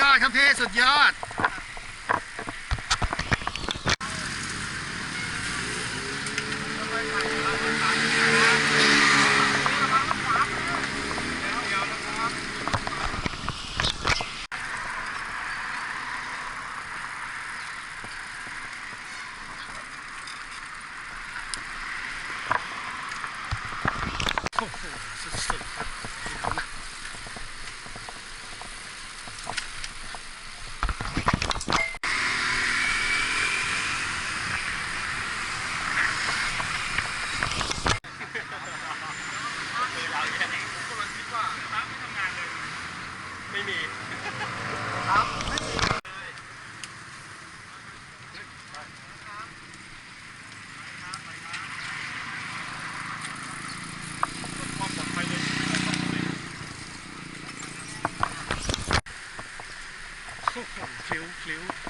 ยอดครับพี่ สุดยอด flew, flew.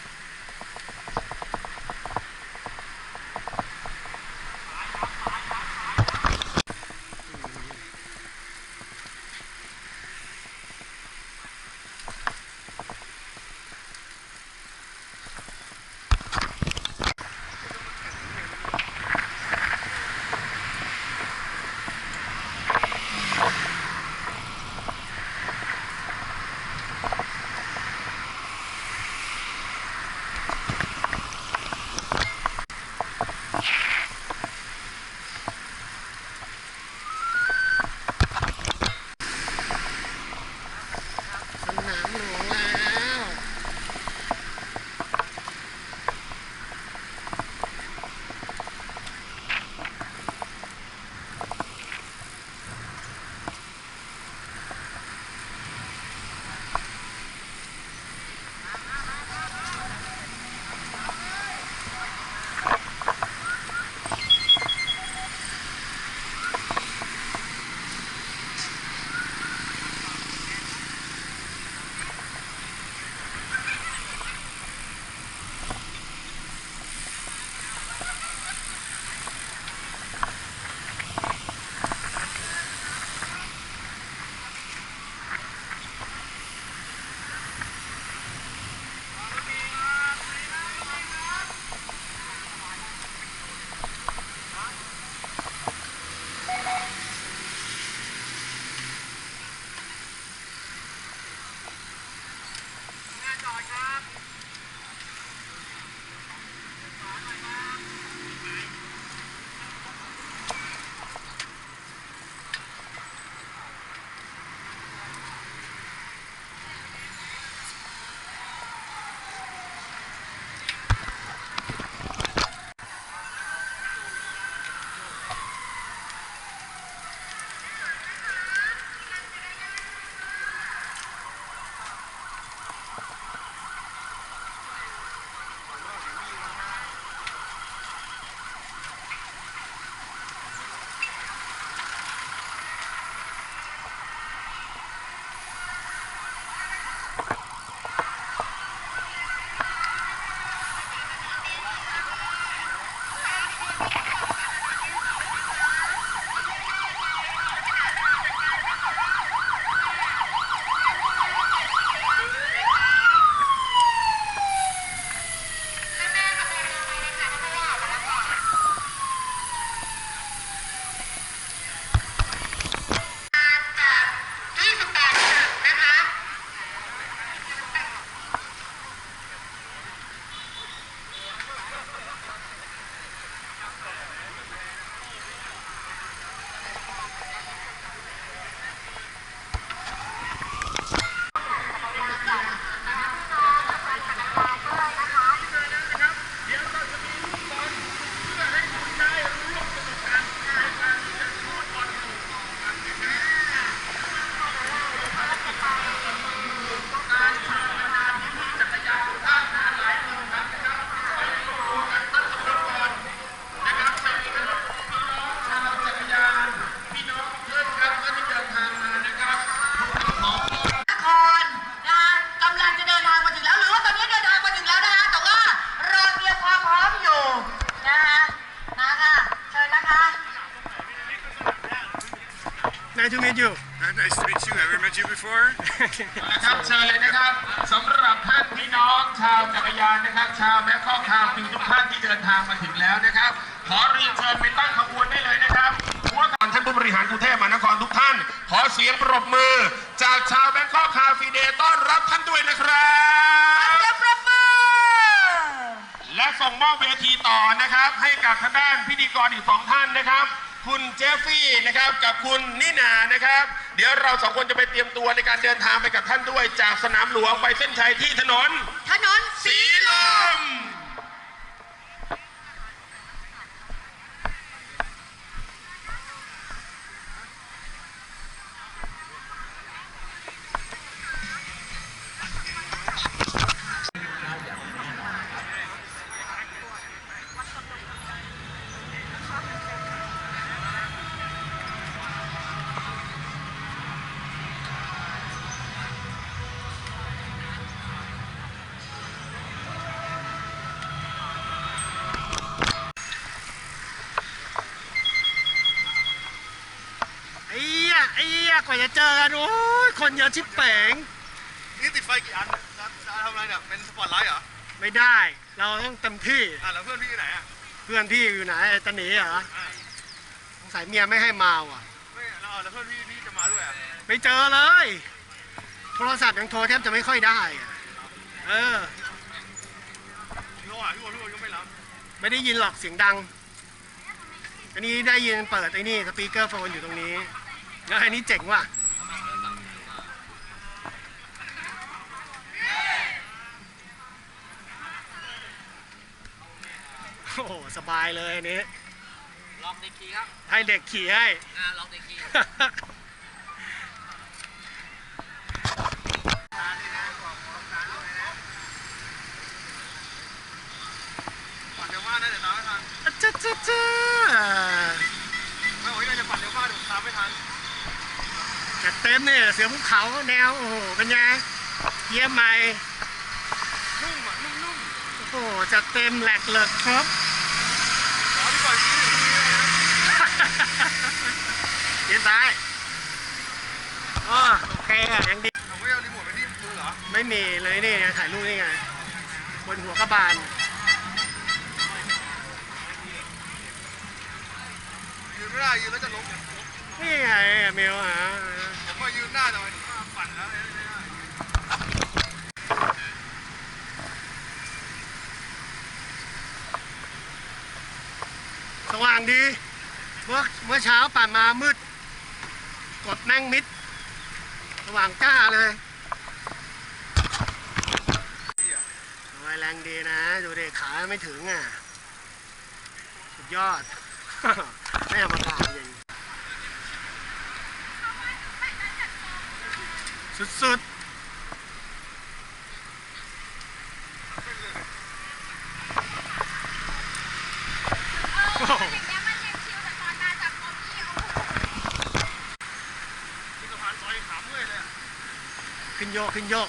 Nice to meet you. Nice to meet you. Have I met you before? นะครับเชิญเลยนะครับสำหรับท่านพี่น้องชาวจักรยานนะครับ ชาวแม่ข้อกชาวฟิวทุกท่านที่เดินทางมาถึงแล้วนะครับ ขอเรียนเชิญไปตั้งขบวนได้เลยนะครับหัวก่อนท่านผู้บริหารกรุงเทพมหานครทุกท่าน ขอเสียงปรบมือ จากชาวแม่ข้อกคาฟีเดต้อนรับท่านด้วยนะครับ และส่งมอบเวทีต่อนะครับ ให้กับท่านพิธีกรอีกสองท่านนะครับ คุณเจฟฟี่นะครับกับคุณนินานะครับ เดี๋ยวเราสองคนจะไปเตรียมตัวในการเดินทางไปกับท่านด้วยจากสนามหลวงไปเส้นชัยที่ถนน ถนนสีลม ยไอ้เหี้ยกว่าจะเจอกันโอ้ยคนเยอะชิบเป๋งนี่ติดไฟกี่อันจะจะทำอะไรเนี่ยเป็นสปอตไลท์เหรอไม่ได้ เราต้องเต็มที่อะแล้วเพื่อนพี่อยู่ไหนอะเพื่อนพี่อยู่ไหนไอ้ตะหนีเหรอสงสัยเมียไม่ให้มาว่ะ ไม่แล้วเอาแล้วเพื่อนพี่พี่จะมาด้วยอะไม่เจอเลย โทรศัพท์ยังโทรแทบจะไม่ค่อยได้อะเออ พี่โอะพี่โอ่พี่โอ่ก็ไม่รับไม่ได้ยินหรอกเสียงดัง อันนี้ได้ยินเปิดไอ้นี่สปีกเกอร์โฟนอยู่ตรงนี้ แล้วอันนี้เจ๋งว่ะโอ้โหสบายเลยอันนี้ ลองเด็กขี่ครับ ให้เด็กขี่ให้ อ่าลองเด็กขี่ ปั่นเร็วมากนะเดี๋ยวตามไม่ทัน จ้าจ้าจ้า ไม่โอ้ยเราจะปั่นเร็วมากเดี๋ยวตามไม่ทัน จัดเต็มเนี่ยเสือภูเขาแนวโอ้โหเป็นไงเยี่ยมไหมนุ่มอะนุ่มนุ่มโอ้โหจัดเต็มแหลกเหลิกครับขอพี่ก่อนพี่พี่เลยนะเลี้ยวซ้ายอ๋อโอเคอะยังดีผมไม่เอารีโมทไปที่มือเหรอไม่มีเลยนี่ไงถ่ายรูปนี่ไงบนหัวกระบาลยืนไม่ได้ยืนแล้วจะล้ม นี่ไงเมลฮะผมมายืนหน้าแต่ว่าปั่นแล้วสว่างดี เมื่อเมื่อเช้าปั่นมามืด กดแม่งมิด สว่างจ้าเลยโอ้ยแรงดีนะ ดูเด็กขาไม่ถึงอะ สุดยอด ไม่ธรรมดา สุดๆโอ้โหที่สะพานซอยขาเมื่อยเลยอะขึ้นโยก ขึ้นโยก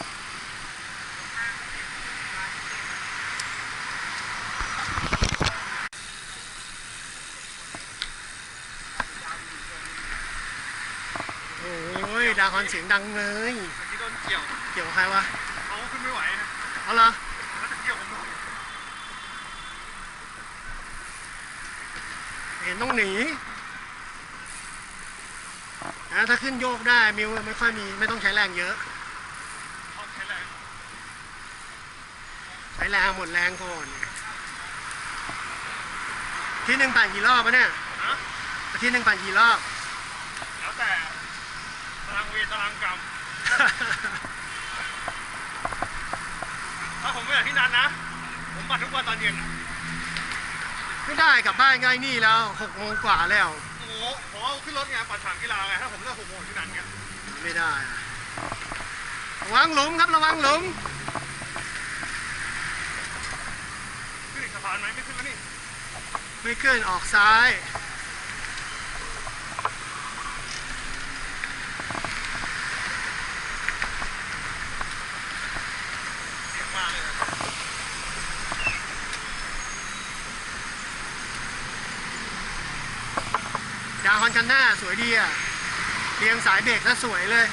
โอ้ย ดาคอนเสียงดังเลยเมื่โดนเกี่ยว เกี่ยวใครวะเขาขึ้นไม่ไหวนะเอาเหรอเขาจะเกี่ยวผมหมดเห็นต้องหนีนะถ้าขึ้นโยกได้มิวไม่ค่อยมีไม่ต้องใช้แรงเยอะใช้แรงใช้แรงหมดแรงก่อนที่หนึ่งปั่นกี่รอบวะเนี่ยอาที่หนึ่งปั่นกี่รอบแล้วแต่ ตารางเวรตารางกรรม ถ้าผมไม่อยากที่นั้นนะ ผมปัดทุกวันตอนเย็นอะไม่ได้กลับบ้านใกล้นี่แล้วหกโมงกว่าแล้ว โอ้โหผมเอาขึ้นรถไงปัดฉางกีฬาไง ถ้าผมเลิกหกโมงที่นั้นไงไม่ได้อะระวังหลุมครับระวังหลุมขึ้นอีกสะพานไหมไม่ขึ้นแล้วนี่ไม่ขึ้นออกซ้าย เสียงมาเลยอะ ดางฮอนคันหน้าสวยดีอะเรียงสายเบรกซะสวยเลย